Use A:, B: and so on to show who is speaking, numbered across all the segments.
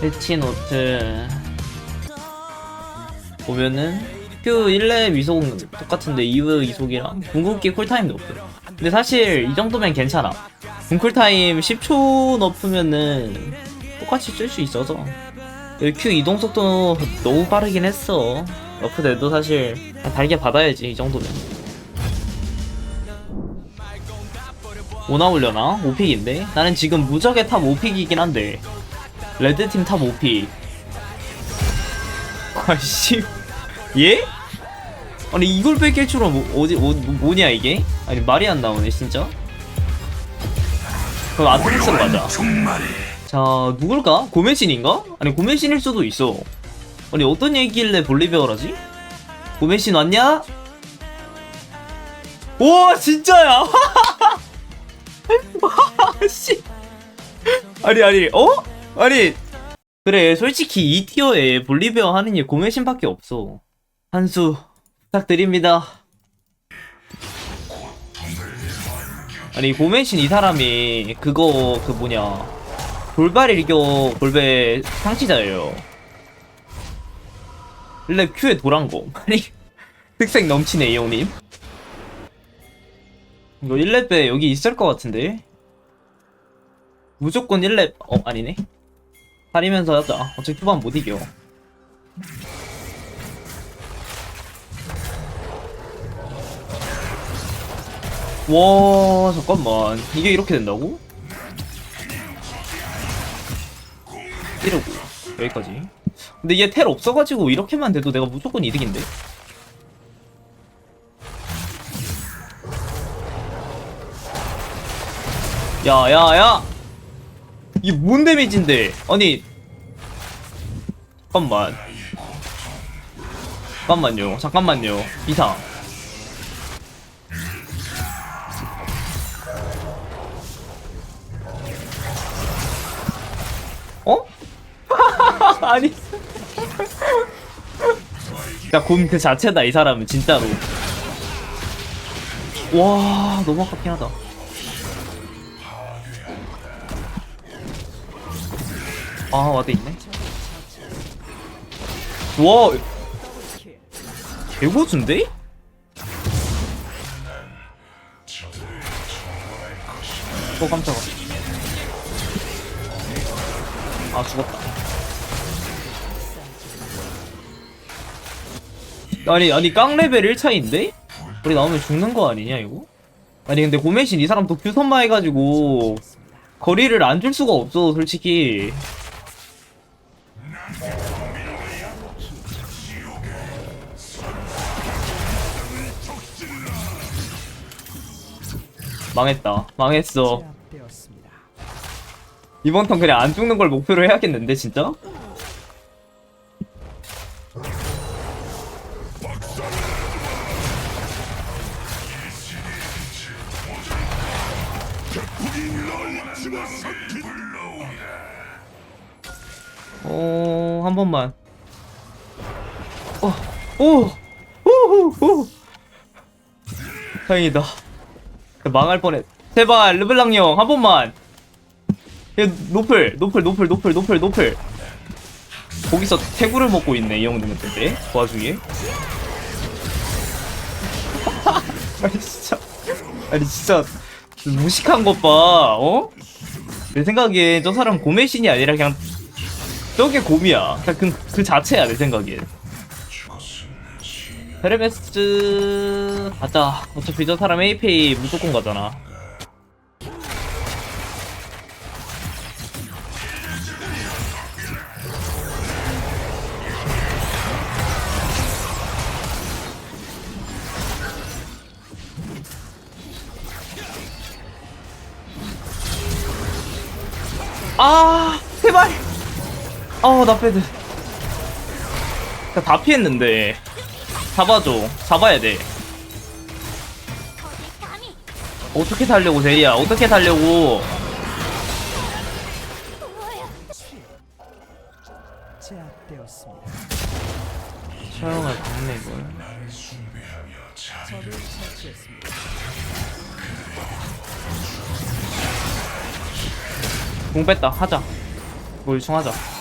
A: 패치노트. 보면은 Q 1렙 이속 똑같은데 2വ് 이속이랑 궁극기 쿨타임도 없어요. 근데 사실 이 정도면 괜찮아. 궁쿨타임 10초 높으면은 똑같이 쓸 수 있어서. Q 이동 속도 너무 빠르긴 했어. 너프돼도 사실 달게 받아야지 이 정도면. 뭐 나오려나? 5픽인데? 나는 지금 무적의 탑 5픽이긴 한데 레드팀 탑 5픽 아씨 예? 아니 이걸 뺏길 줄은 뭐, 어디 어, 뭐냐 이게? 아니 말이 안 나오네 진짜 그럼 아트록스로 가자 자 누굴까? 고메신인가? 아니 고메신일 수도 있어 아니 어떤 얘기길래 볼리베어라지? 고메신 왔냐? 오 진짜야 씨 아니 아니 어? 아니 그래 솔직히 이 티어에 볼리베어 하는 일 고메신밖에 없어. 한수 부탁드립니다. 아니 고메신 이 사람이 그거 그 뭐냐. 돌발 일격 골배 상치자예요. 원래 큐에 도란거. 아니 특색 넘치네 이형님. 이거 1렙에 여기 있을 것 같은데? 무조건 1렙 어 아니네 살이면서 하자. 어차피 초반 못 이겨. 와 잠깐만. 이게 이렇게 된다고? 이러고 여기까지. 근데 얘 텔 없어가지고 이렇게만 돼도 내가 무조건 이득인데? 야야야 이게 뭔 데미지인데? 아니. 잠깐만. 잠깐만요. 잠깐만요. 이상. 어? 아니. 야곰 그 자체다 이 사람은 진짜로. 와 너무 아깝긴 하다 아 와드 있네 와 개고수인데? 어 깜짝아 아 죽었다 아니 아니 깡 레벨 1차인데? 우리 나오면 죽는 거 아니냐 이거? 아니 근데 고메신 이 사람 도 규선마 해가지고 거리를 안 줄 수가 없어 솔직히 망했다 망했어 이번 턴 그냥 안 죽는 걸 목표로 해야겠는데 진짜? 어, 한 번만. 어, 오, 오, 오, 오. 다행이다. 망할 뻔했. 제발 르블랑 형, 한 번만. 얘 노플, 노플, 노플, 노플, 노플, 노플. 거기서 태구를 먹고 있네 이 형님은 근데 그 와중에. 아니 진짜, 아니 진짜 무식한 것 봐, 어? 내 생각에 저 사람 고메신이 아니라 그냥 저게 곰이야. 그냥 그, 그 자체야 내 생각엔. 헤르메스 가자. 어차피 저 사람 APA 무조건 가잖아. 아 제발. 아나 패드. 다 피했는데. 잡아줘. 잡아야 돼. 어떻게 살려고 제리야? 어떻게 살려고?
B: 제압되었습니다.
A: 촬영을 봤네 이걸.
B: 적을 처치했습니다.
A: 공 뺐다. 하자. 뭐 요청하자.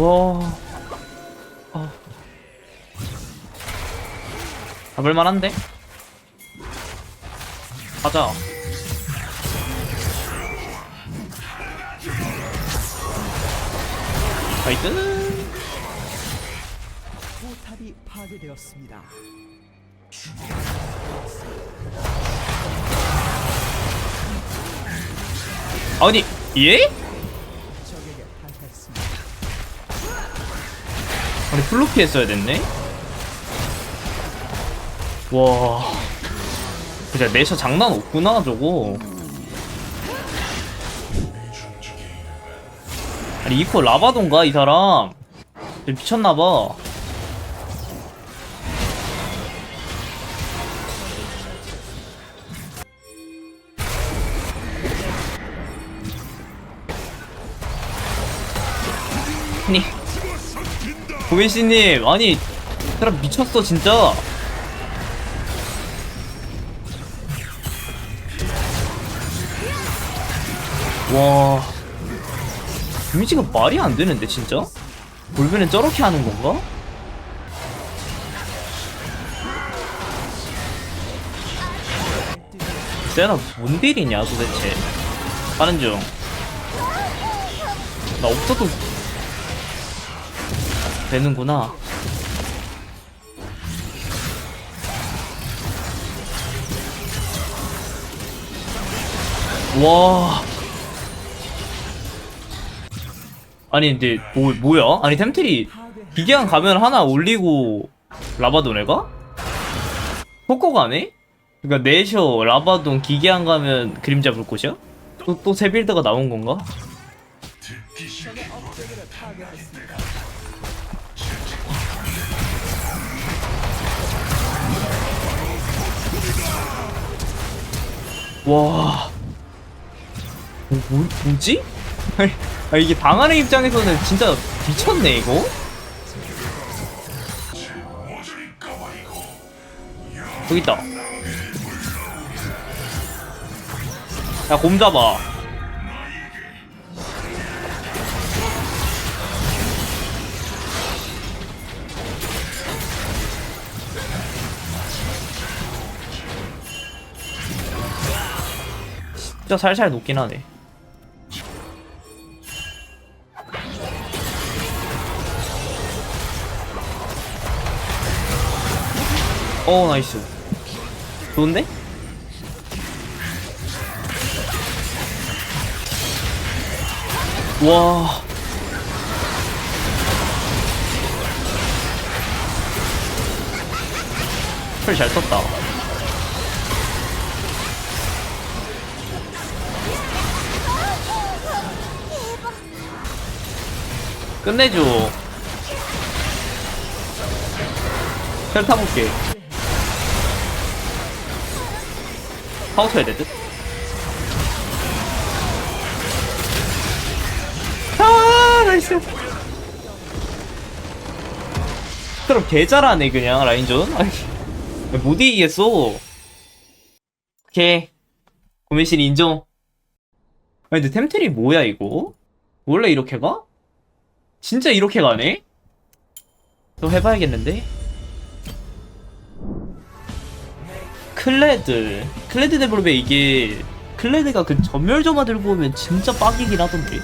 A: 와. 어. 잡을만 한데? 가자. 나이스.
B: 포탑이 파괴되었습니다.
A: 아니, 예? 플로피 했어야 됐네? 와. 진짜 내셔 장난 없구나, 저거. 아니, 이코 라바돈가, 이 사람? 미쳤나봐. 아니, 고민씨님, 아니, 이 사람 미쳤어, 진짜. 와. 데미지가 말이 안 되는데, 진짜? 볼베는 저렇게 하는 건가? 세나 뭔 딜이냐, 도대체. 하는 중. 나 없어도 되는구나. 와. 아니 근데 뭐 뭐야? 아니 템트리 기계한 가면 하나 올리고 라바돈 애가? 안 해? 그니까 내셔 라바돈 기계한 가면 그림자 불꽃이야? 또 또 새 빌드가 나온 건가? 와. 뭐, 뭐, 뭐지? 아니, 아, 이게 당하는 입장에서는 진짜 미쳤네, 이거? 저기 있다. 야, 곰 잡아. 진짜 살살 녹긴 하네. 어 나이스 좋은데? 와 풀잘 썼다 끝내줘. 셀 타볼게. 파우터 해야 되듯? 아 나이스. 그럼 개 잘하네 그냥 라인전 아이, 못 이기겠어? 오케이. 고민실 인정. 아니 근데 템트리 뭐야 이거? 원래 이렇게 가? 진짜 이렇게 가네? 또 해봐야겠는데? 클레드 클레드 데블롭에 이게 클레드가 그 전멸점화 들고 오면 진짜 빡이긴 하던데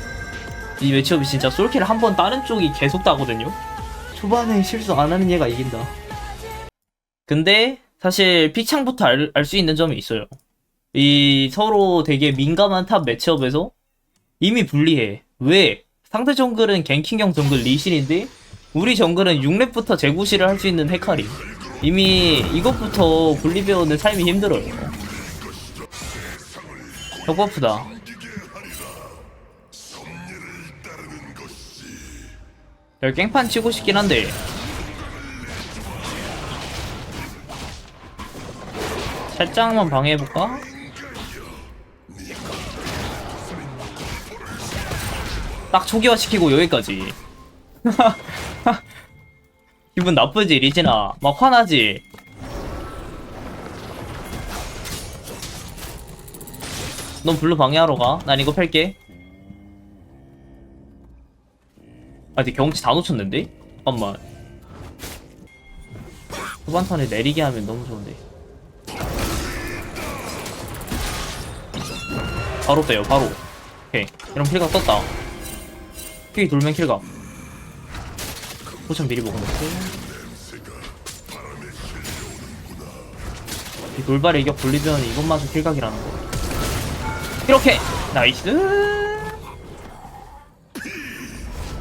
A: 이 매치업이 진짜 솔킬을 한 번 다른 쪽이 계속 따거든요 초반에 실수 안 하는 얘가 이긴다 근데 사실 피창부터 알수 있는 점이 있어요 이 서로 되게 민감한 탑 매치업에서 이미 불리해 왜? 상대 정글은 갱킹형 정글 리신인데 우리 정글은 6렙부터 재구시를 할 수 있는 헤카림 이미 이것부터 분리배우는 삶이 힘들어요. 벽버프다. 여기 깽판 치고 싶긴 한데. 살짝만 방해해볼까? 딱 초기화 시키고 여기까지. 기분 나쁘지 리진아 막 화나지. 넌 블루 방해하러 가 난 이거 팰게. 아 근데 경치 다 놓쳤는데? 잠깐만. 후반턴에 내리게 하면 너무 좋은데. 바로 빼요 바로. 오케이. 이런 킬각 떴다 킬이 돌면 킬각 포션 미리 먹어놓고. 이 돌발의 이격 돌리면 이것마저 킬각이라는 거. 이렇게! 나이스!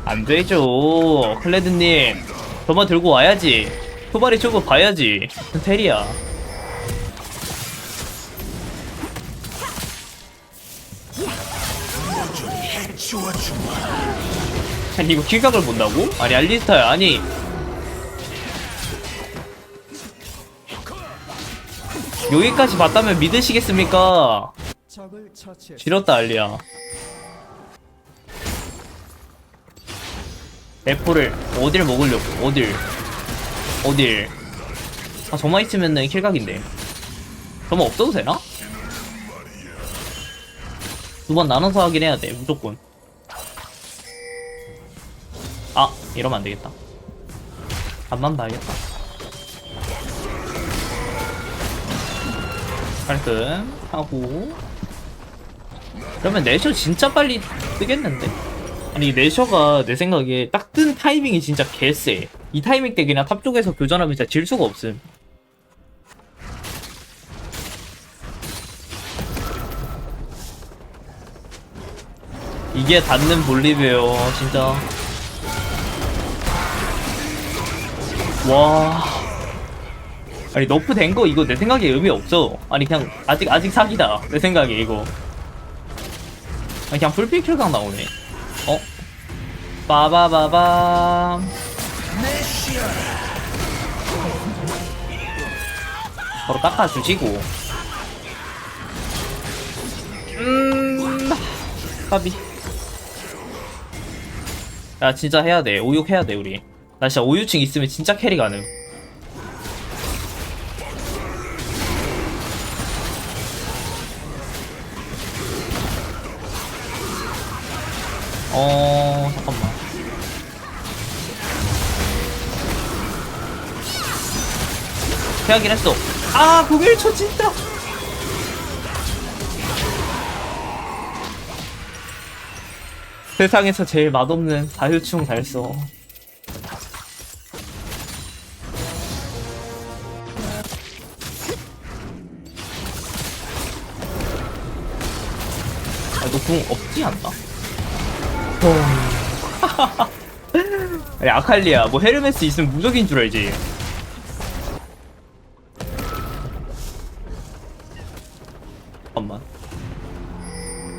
A: 안 되죠. 클레드님 저만 들고 와야지. 후발이 저거 봐야지. 테리야. 아 니 이거 킬각을 본다고? 아니 알리스타야. 아니. 여기까지 봤다면 믿으시겠습니까? 지렸다 알리야. F를 어딜 먹으려고? 어딜? 어딜? 아 저만 있으면은 킬각인데. 저만 없어도 되나? 두 번 나눠서 하긴 해야 돼 무조건 이러면 안 되겠다. 앞만 봐야겠다 깔끔 하고. 그러면 내셔 진짜 빨리 뜨겠는데? 아니 내셔가 내 생각에 딱 뜬 타이밍이 진짜 개쎄. 이 타이밍 때 그냥 탑 쪽에서 교전하면 진짜 질 수가 없음. 이게 닿는 볼리베어 진짜 와. 아니 너프 된 거 이거 내 생각에 의미 없어. 아니 그냥 아직 아직 사기다. 내 생각에 이거. 아니 그냥 풀필 킬각 나오네. 어? 빠바바밤. 바로 깎아주시고. 음 까비. 야 진짜 해야 돼. 오육 해야 돼 우리 나 진짜 오유층 있으면 진짜 캐리 가능 어 잠깐만. 해야긴 했어. 아 91초 진짜. 세상에서 제일 맛없는 자유충 달써 아, 너궁 없지 않나? 아니 아칼리야 뭐 헤르메스 있으면 무적인 줄 알지 잠깐만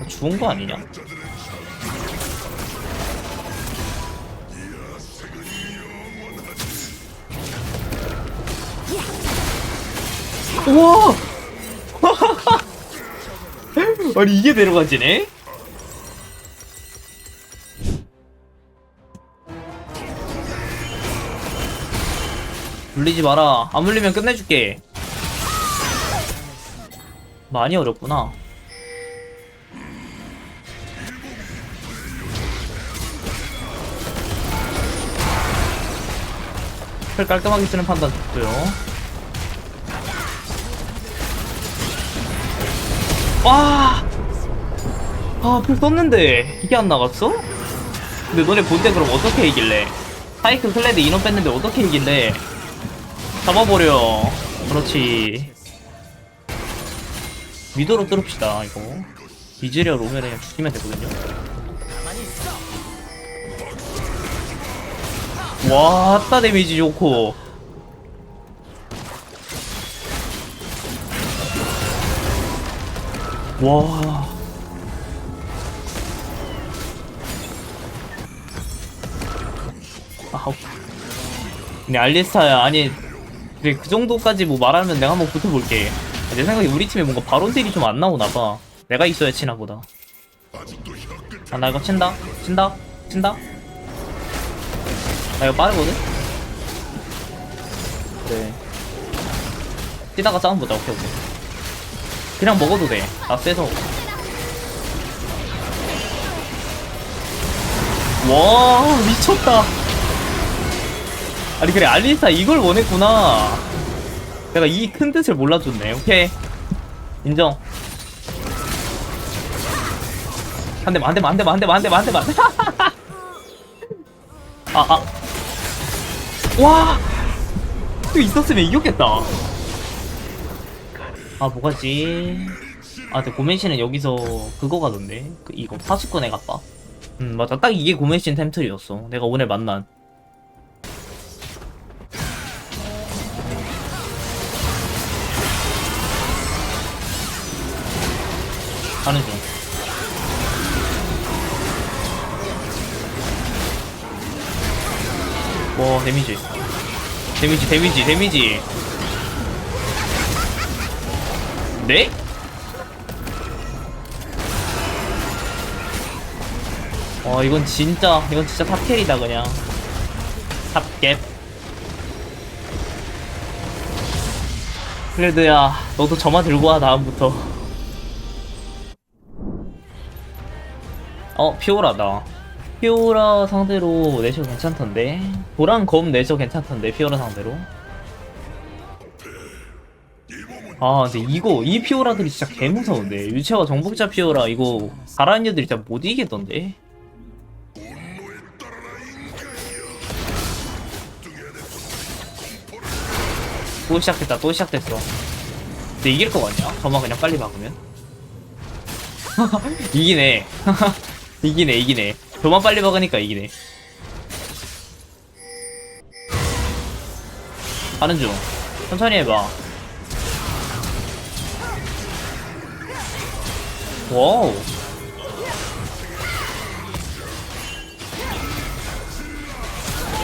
A: 나 죽은 거 아니냐? 우와 아니 이게 내려가지네? 물리지 마라. 안 물리면 끝내줄게. 많이 어렵구나. 풀 깔끔하게 쓰는 판단 좋고요. 와! 아, 풀 썼는데 이게 안 나갔어? 근데 너네 볼때 그럼 어떻게 이길래? 사이클 클레드 인원 뺐는데 어떻게 이길래? 잡아버려. 그렇지. 미도로 뚫읍시다, 이거. 이즈리어 로면에 그냥 죽이면 되거든요. 와, 따 데미지 좋고. 와. 아우. 근데 알리스타야, 아니, 그래, 그 정도까지 뭐 말하면 내가 한번 붙어볼게. 내 생각에 우리 팀에 뭔가 바론딜이 좀 안 나오나 봐. 내가 있어야 치나 보다. 아, 나 이거 친다? 친다? 친다? 나 이거 빠르거든? 그래. 뛰다가 싸움 보자, 오케이, 오케이. 그냥 먹어도 돼. 나 세서. 와 미쳤다 아니 그래 알리스타 이걸 원했구나. 내가 이 큰 뜻을 몰라줬네. 오케이. 인정. 한 대만 한 대만 한 대만 한 대만 한 대만 한 대만. 아아. 와! 또 있었으면 이겼겠다. 아 뭐가지? 아 근데 고멘씨는 여기서 그거 가던데? 그 이거 파수꾼에 갔다. 음 맞아. 딱 이게 고멘신 템틀이었어. 내가 오늘 만난 하는 중 와, 데미지. 데미지, 데미지, 데미지. 네? 어, 이건 진짜, 이건 진짜 탑캐리다, 그냥. 탑캡. 클레드야, 너도 저만 들고 와, 다음부터. 어, 피오라다. 피오라 상대로 내셔 괜찮던데? 도랑 검 내셔 괜찮던데 피오라 상대로? 아 근데 이거 이 피오라들이 진짜 개무서운데. 유채화 정복자 피오라 이거 가라앉는 애들이 진짜 못 이기겠던데? 또 시작했다 또 시작됐어. 근데 이길 거 같냐? 저만 그냥 빨리 막으면? 이기네 이기네 이기네. 저만 빨리 먹으니까 이기네. 하는 중. 천천히 해봐. 와우.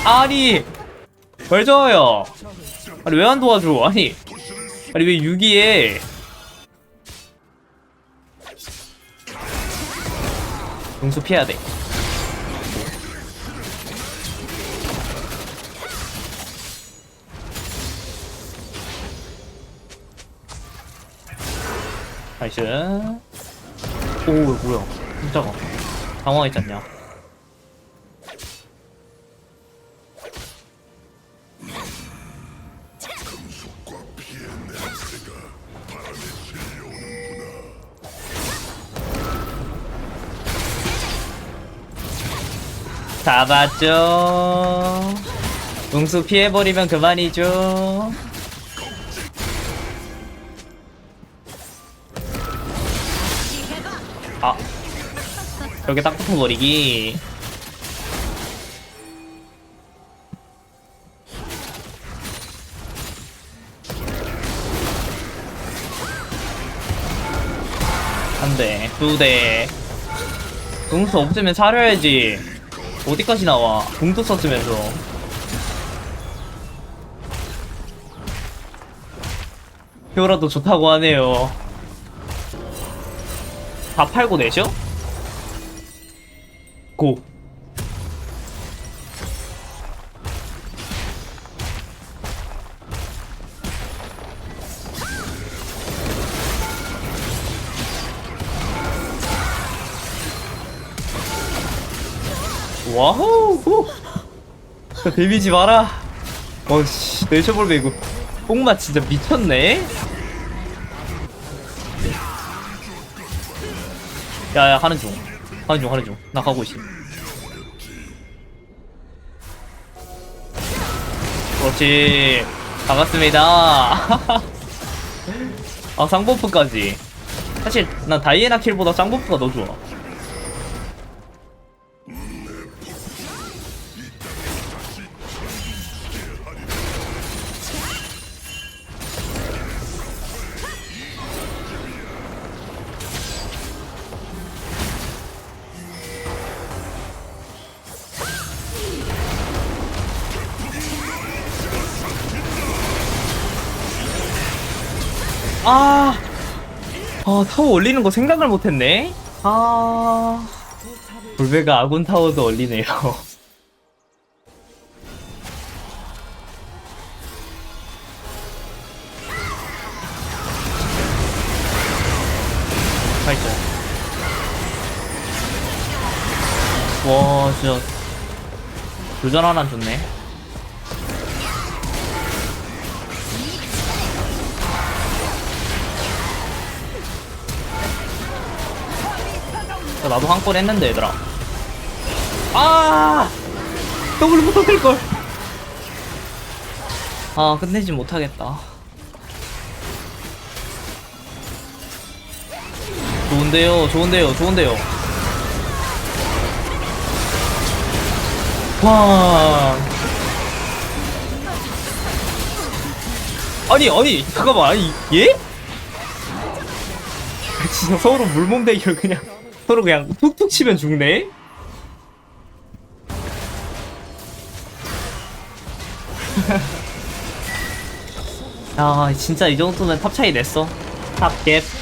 A: 아니 왜 저요? 아니 왜 안 도와줘? 아니 아니 왜 6위에 용수 피해야 돼. 나이스. 오 뭐야? 깜짝아 당황했지 않냐 잡았죠? 웅수 피해버리면 그만이죠. 아 여기 딱 붙어버리기. 한 대 두대. 동수 없으면 사려야지 어디까지 나와? 공도 썼으면서. 히어라도 좋다고 하네요. 다 팔고 내셔? 고 와우 후. 저 데미지 마라. 어씨 내셔볼베 이거. 뽕맛 진짜 미쳤네. 야야 하는 중. 하는 중 하는 중나 가고 있어. 그렇지. 반갑습니다. 아 쌍버프까지. 사실 난 다이애나 킬보다 쌍버프가 더 좋아 아, 아 타워 올리는 거 생각을 못했네. 아, 볼베가 아군 타워도 올리네요. 파이터. 와, 진짜 교전 하나 좋네. 나도 한골 했는데 얘들아. 아! 더블부터 될 걸. 아 끝내지 못하겠다. 좋은데요, 좋은데요, 좋은데요. 와. 아니, 아니, 잠깐만, 아니, 예? 진짜 서로 물몸 대결 그냥 서로 그냥 툭툭 치면 죽네. 야, 진짜 이 정도면 탑 차이 냈어. 탑 갭.